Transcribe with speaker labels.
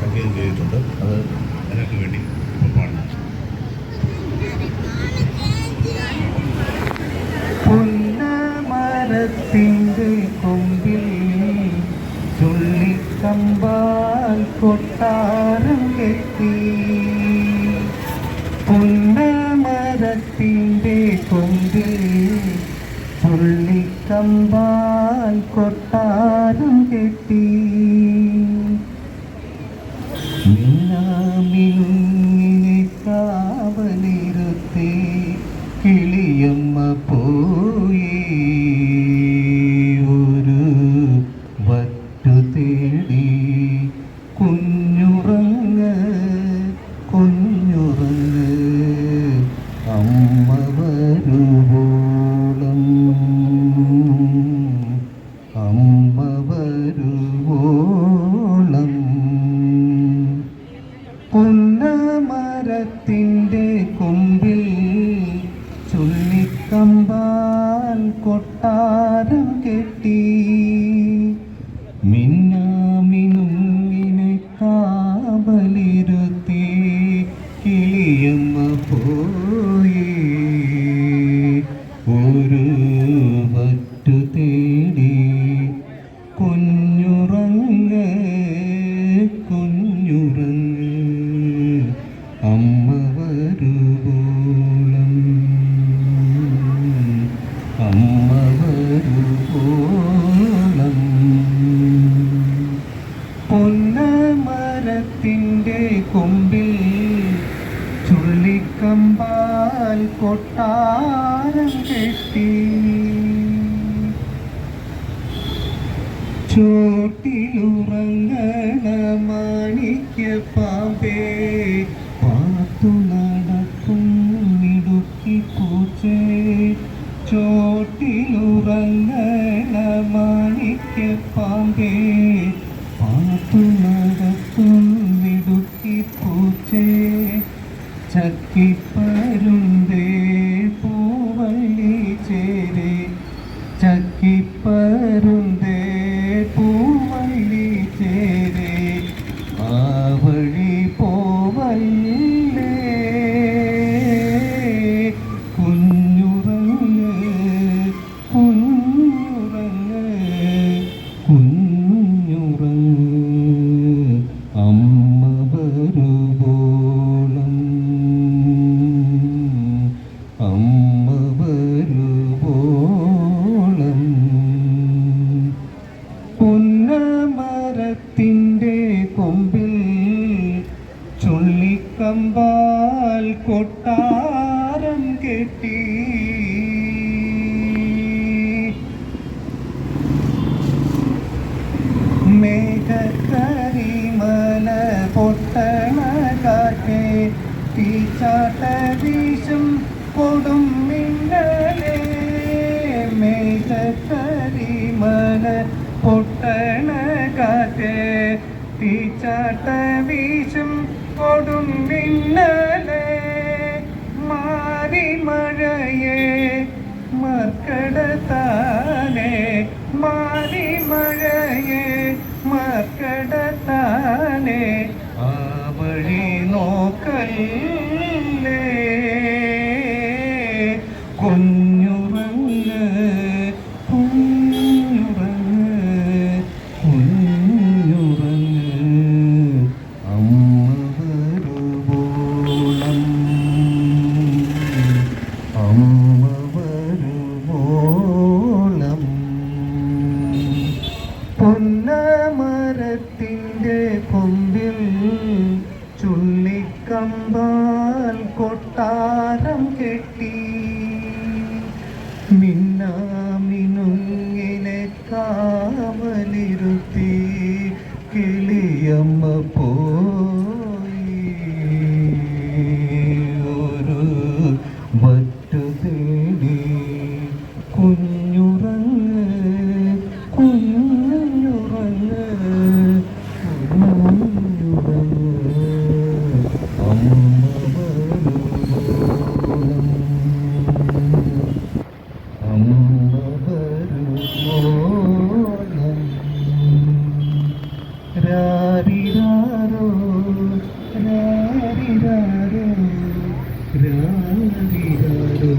Speaker 1: സംഗീതം ചെയ്തിട്ടുണ്ട്. അത് നിങ്ങൾക്ക് വേണ്ടി പാടുന്നു.
Speaker 2: മരത്തിന്റെ കൊമ്പിൽ ചുള്ളിക്കമ്പാൽ കൊട്ടാരം കെട്ടി. പുന്നമരത്തിന്റെ കൊമ്പിൽ ചുള്ളിക്കമ്പാൽ കൊട്ടാരം കെട്ടി. മിന്നാമിനുങ്ങിനെ കാവലിരുത്തി കിളിയമ്മ പോയി. ഒരു വറ്റു തേടി പുന്നമരത്തിന്റെ കൊമ്പിൽ ചുള്ളിക്കമ്പാൽ കൊട്ടാരം കെട്ടി. മിന്നാമിനുങ്ങിനെ കാവലിരുത്തി കിളിയമ്മ പോയി. ഒരു വറ്റു പൊന്നമരത്തിന്റെ കൊമ്പിൽ ചുള്ളിക്കമ്പാൽ കൊട്ടാരം കെട്ടി. ചോട്ടിലുറങ്ങണ മാണിക്യ പാമ്പേ. പാത്തു നടക്കും മിടുക്കി പൂച്ചേ. ചോട്ടിലുറങ്ങണ മാണിക്യ പാമ്പേ. said, keep പുന്നമരത്തിന്റെ കൊമ്പിൽ ചുള്ളിക്കമ്പാൽ കൊട്ടാരം കെട്ടി. മേഘക്കരിമല പൊട്ടണ കാറ്റേ തീച്ചാട്ട വീശും കൊടും മിന്നലേ കാറ്റേ തീച്ചാട്ട വീശും കൊടും മിന്നലേ. മാറി മഴയേ മർക്കടത്താനെ. മാറി മഴയേ മർക്കടത്താനെ. ആ വഴി നോക്കല്ലേ. കുഞ്ഞുറങ്ങ് പൊന്നമരത്തിന്റെ കൊമ്പിൽ ചുള്ളിക്കമ്പാൽ കൊട്ടാരം കെട്ടി. മിന്നാമിനുങ്ങിനെ രാഗിരാരോ